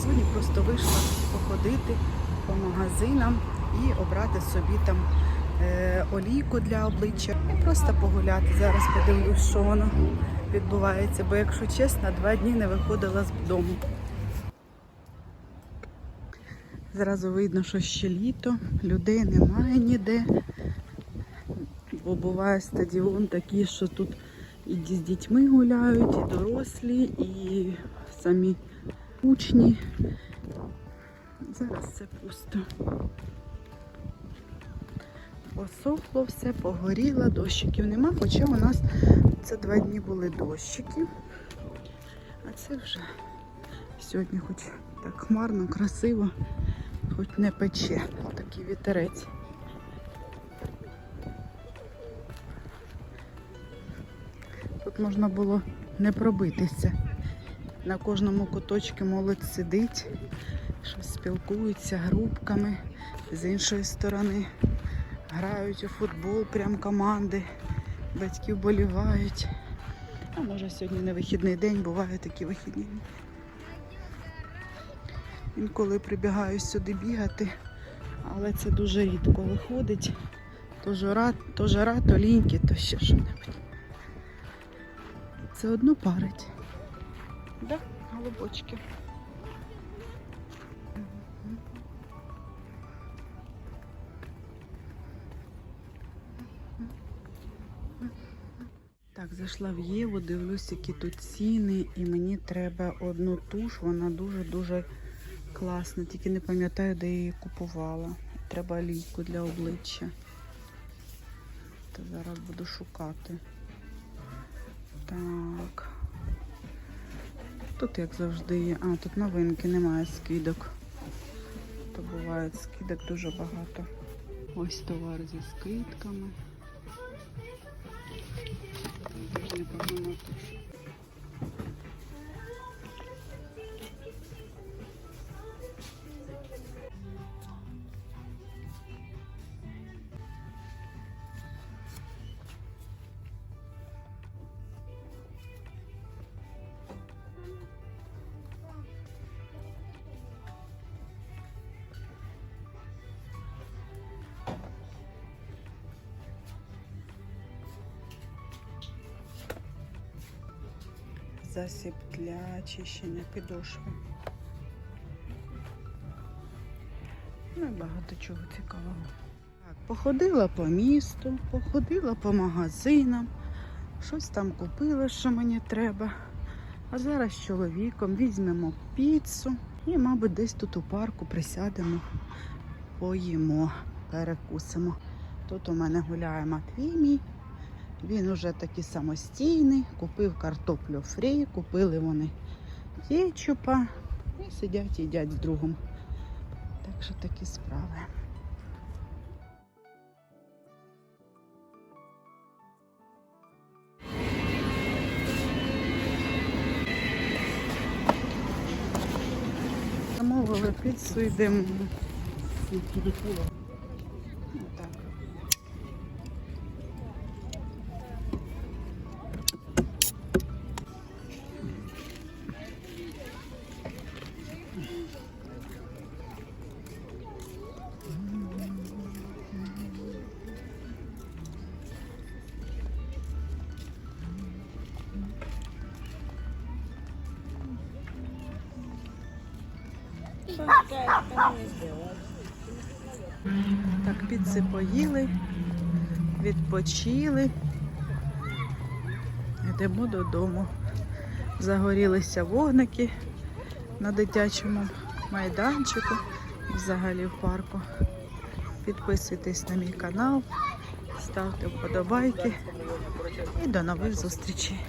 Сьогодні просто вийшла походити по магазинам і обрати собі там е, олійку для обличчя. І просто погуляти. Зараз подивлюсь, що воно відбувається. Бо, якщо чесно, два дні не виходила з дому. Зразу видно, що ще літо, людей немає ніде. Бо буває стадіон такий, що тут і з дітьми гуляють, і дорослі, і самі учні. Зараз все пусто. Посохло все, погоріло, дощиків нема, хоча у нас це два дні були дощики. А це вже сьогодні хоч так хмарно, красиво, хоч не пече. Такий вітерець. Тут можна було не пробитися. На кожному куточку молодь сидить, щось спілкуються групками. З іншої сторони грають у футбол, прям команди, батьки вболівають. А може сьогодні не вихідний день, бувають такі вихідні. Інколи прибігаю сюди бігати, але це дуже рідко виходить. То жара, то жара, то ліньки, то ще що-небудь. Це одно парить. Да, голубочки. Так, зайшла в Єву, дивлюсь, які тут ціни, і мені треба одну туш, вона дуже-дуже класна, тільки не пам'ятаю, де я її купувала. Треба лійку для обличчя. То зараз буду шукати. Так. Тут, як завжди, є. А, тут новинки, немає скидок. То буває скидок дуже багато. Ось товар зі скидками. Непогано тут. Засіб для очищення підошви. Ну і багато чого цікавого. Так, походила по місту, походила по магазинам, щось там купила, що мені треба. А зараз з чоловіком візьмемо піцу і, мабуть, десь тут у парку присядемо, поїмо, перекусимо. Тут у мене гуляє Матвій мій. Він уже такий самостійний, купив картоплю фрі, купили вони кетчупа і сидять їдять з другом. Так що такі справи. Замовили піцу, йдемо. Так, піци поїли, відпочили. Йдемо додому. Загорілися вогники на дитячому майданчику, взагалі в парку. Підписуйтесь на мій канал, ставте вподобайки і до нових зустрічей.